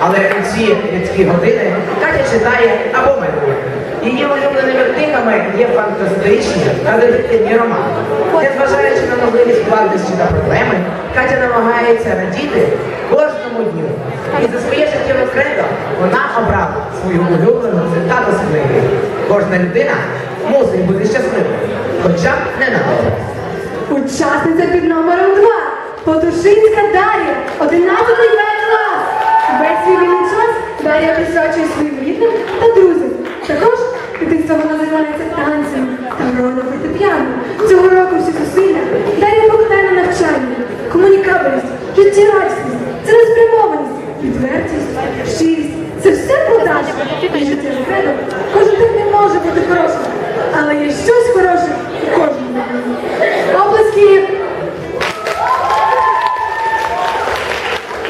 Але у ці рідкі години Катя читає або малює. Її улюбленими книгами є фантастичні та детективні романи. Незважаючи на можливість складності та проблеми, Катя намагається радіти кожному дню. І за своє життєве кредо вона обрала свою улюблену цитату з книги. Кожна людина мусить бути щасливою, хоча б не надовго. Учасниця під номером 2. Потушинська Дар'я, 11 Б клас. Весь свій вільний час Дар'я присвячує своїм рідним та друзям. Також дитинство вона займається танцями та грою на фортепіано. Цього року всі зусилля Дар'я покладає на навчання, комунікабельність, життєрадісність, цілеспрямованість, відвертість, щирість. Це все продажа. І життя. Кожен день не може бути хорошим, але є щось хороше у кожному. Облески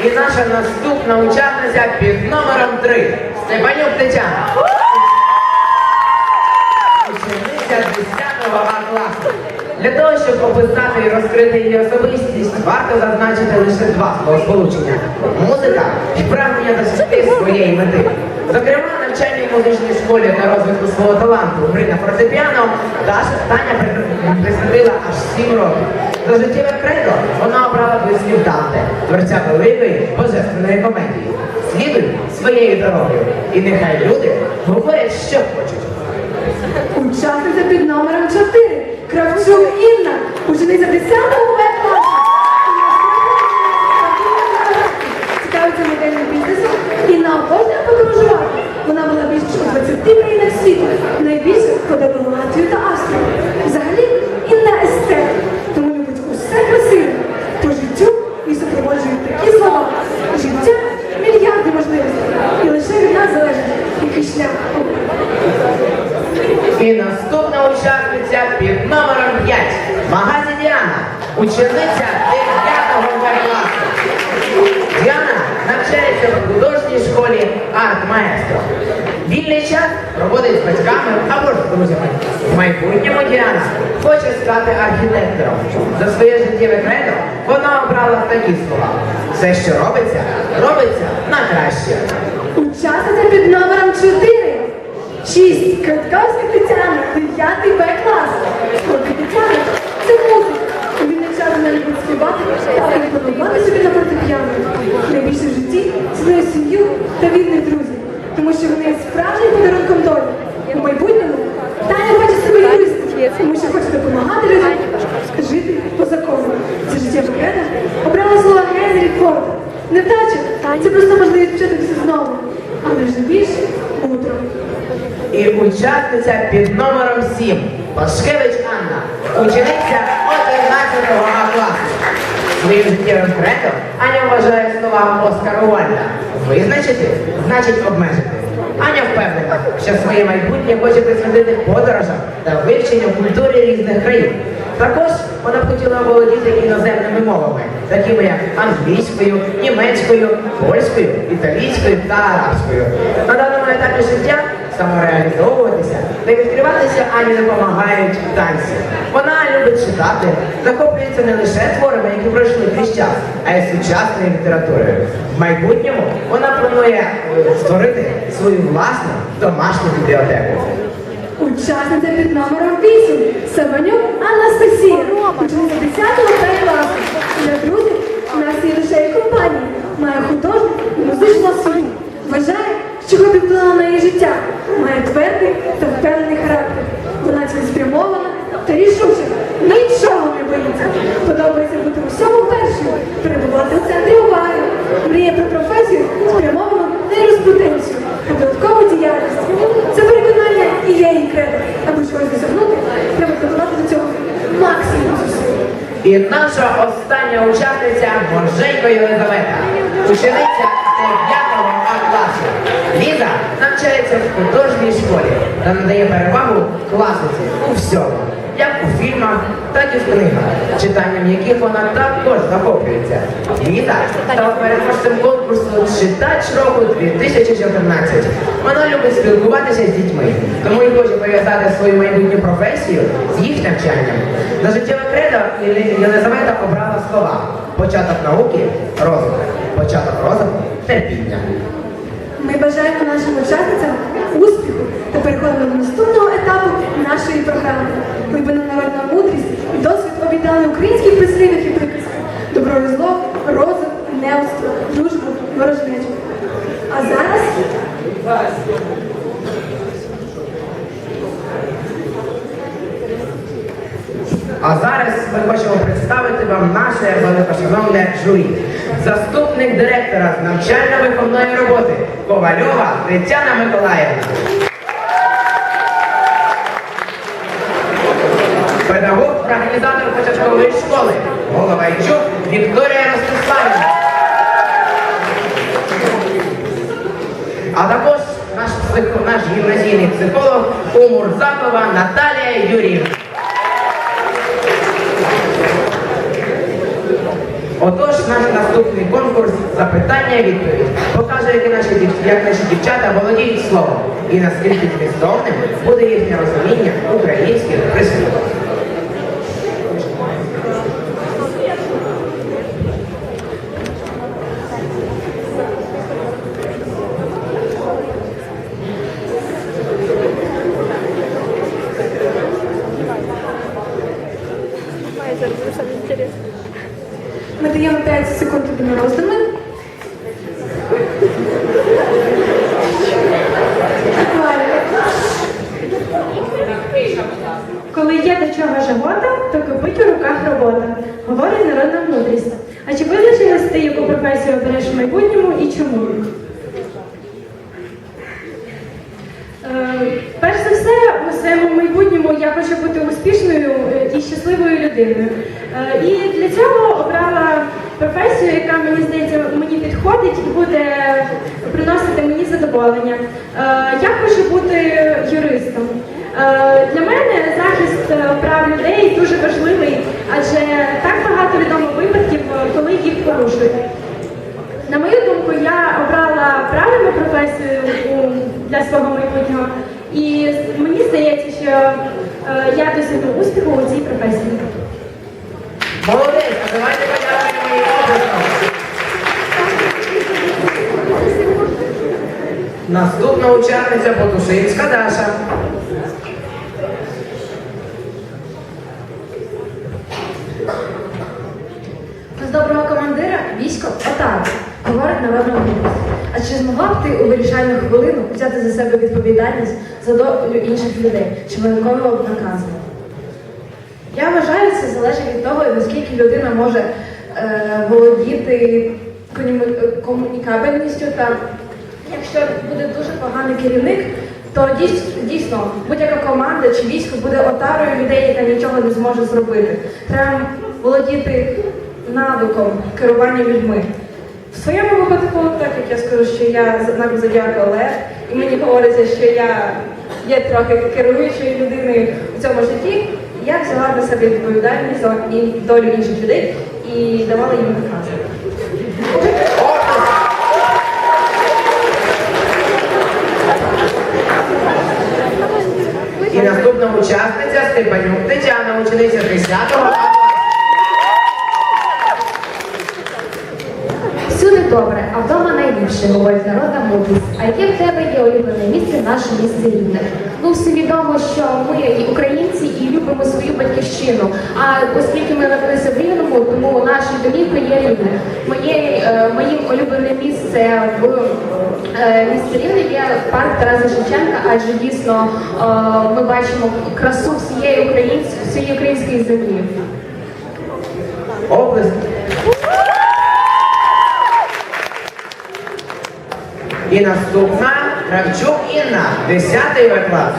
І наша наступна учасниця під номером 3 Степанюк Тетяна. Учениця 10 А класу. Для того, щоб описати і розкрити її особистість, варто зазначити лише два словосполучення. Музика і прагнення досягти своєї мети. Зокрема, навчання в музичній школі та розвитку свого таланту гри на фортепіано Даша Таня при- присвятила аж 7 років. За життєве кредо вона обрала близьків Данте, творця великої божественної комедії. Слідуй своєю дорогою, і нехай люди говорять, що хочуть. Учасниця під номером 4. Кравчук Інна, учениця 10 Б класу. Цікавиться модельним бізнесом. Інна обожнює подорожувати. Вона була більш у 20 країнах світу. Найбільше подобала Латвію та Австрію. Взагалі, Інна естет, тому любить усе красиве. По життю і супроводжують такі слова. Життя мільярди можливостей. І лише від нас залежить, який шлях обрати. І під номером 5 Магазі Діана, учениця 9 класу. Діана навчається в художній школі арт-маестро. Вільний час проводить з батьками або ж з друзями. В майбутньому Діана хоче стати архітектором. За своє життєве кредо вона обрала такі слова. Все, що робиться, робиться на краще. Учасниця під номером 4. 6. Квитковська Тетяна, 9 Б клас. Хобі Тетяна – це музика. Час вона любить співати та переконувати собі на фортепіано. Найбільше в житті цінує сім'ю та вірних друзів, тому що вони є справжнім подарунком долі. У майбутньому Таня хоче себе юристом, тому що хоче допомагати людям жити по закону. Це життєве кредо обрала слова Генрі Форда. Невдача – це просто можливість вчити все знову, але вже більше учасниця під номером 7 Пашкевич Анна, учениця 11 А класу. Своїм життєвим кредом Аня вважає слова Оскара Уальда. Визначити значить обмежити. Аня впевнена, що своє майбутнє хоче присвятити подорожам та вивченню культури різних країн. Також вона б хотіла володіти іноземними мовами, такими як англійською, німецькою, польською, італійською та арабською. На даному етапі життя самореалізовуватися та відкриватися Ані допомагають танці. Вона любить читати, захоплюється не лише творами, які пройшли крізь час, а й сучасною літературою. В майбутньому вона планує е, створити свою власну домашню бібліотеку. Учасниця під номером 8. Саванюк Анастасія. Учениця 10 Б класу. Для друзів у нас є лише і компанія. Має художник і музичну освіту. Вважає, що хобі вплинуло на її життя. Має твердий та впевнений характер. Вона цілеспрямована та рішуча. Нічого не боїться. Подобається бути у всьому першою, перебувати у центрі уваги. Мріє про професію, спрямовану на юриспруденцію, податкову діяльність. Це переконання і є її кредо. Аби чогось досягнути, треба додавати до цього максимум зусиль. І наша остання учасниця Борженько Єлизавета, учениця 9 А класу. Ліза навчається в художній школі та надає перевагу класиці у всьому, як у фільмах, так і в книгах, читанням яких вона також захоплюється. Ліза стала переможцем конкурсу Читач року 2014. Вона любить спілкуватися з дітьми, тому і хоче пов'язати свою майбутню професію з їх навчанням. На життєве кредо Єлизавета обрала слова початок науки розвиток, початок розвитку терпіння. Ми бажаємо нашим учасницям успіху та переходимо до наступного етапу нашої програми. Глибина народна мудрість і досвід обітали українських прислів'ях і приказок. Добро і зло, розум, неуство, дружбу, ворожнечу. А зараз А зараз ми хочемо представити вам наше великошановне журі. Заступник директора з навчально-виховної роботи Ковальова Тетяна Миколаївна. Педагог, організатор початкової школи Головайчук Вікторія Ростиславівна. А також наш, наш гімназійний психолог Умурзакова Наталія Юріївна. Отож, наш наступний конкурс запитання відповідь покаже, як наші, як наші дівчата володіють словом і наскільки змістовним буде їхнє розуміння українських прислів. ми даємо 5 секунд тобі на роздуми. Коли є до чого жабота, то кипить у руках робота, говорить народна мудрість. А чи визначилась ти, яку професію обереш в майбутньому і чому? Е, Перш за все, у своєму майбутньому я хочу бути успішною е, і щасливою людиною. Е, І для цього обрала професію, яка мені здається мені підходить і буде приносити мені задоволення. Е, Я хочу бути юристом. Е, Для мене захист прав людей дуже важливий, адже так багато відомо випадків, коли їх порушують. На мою думку, я обрала правильну професію для свого майбутнього, і мені здається, що я досягну успіху у цій професії. Молодець, а давайте подякуємо їй оплеском. Наступна учасниця Потушинська Даша. З доброго командира військо отак, говорить народна мудрість. А чи змогла б ти у вирішальну хвилину взяти за себе відповідальність за долю інших людей, чи виконував б накази? Я вважаю, це залежить від того, наскільки людина може е, володіти комуні- комунікабельністю та якщо буде дуже поганий керівник, то дійс- дійсно будь-яка команда чи військо буде отарою людей, яка нічого не зможе зробити. Треба володіти навиком керування людьми. В своєму випадку, так як я скажу, що я знак зодіака Лев, і мені говориться, що я є трохи керуючою людиною у цьому житті, я взяла на себе відповідальність за долю інших людей і давала їм накази. І наступна учасниця Степанюк Тетяна, учениця 10 класу. Всюди добре, а найліпше, говорить народна мудрість. А яке в тебе є улюблене місце в нашому місті рідне? Ну, всім відомо, що ми і українці і любимо свою батьківщину. А оскільки ми народилися в Рівному, тому нашою домівкою є рівне. Моє, е, моїм улюблене місце в е, місті Рівне є парк Тараса Шевченка, адже дійсно е, ми бачимо красу всієї української, всієї української землі. Область. І наступна Кравчук Інна, 10 В клас.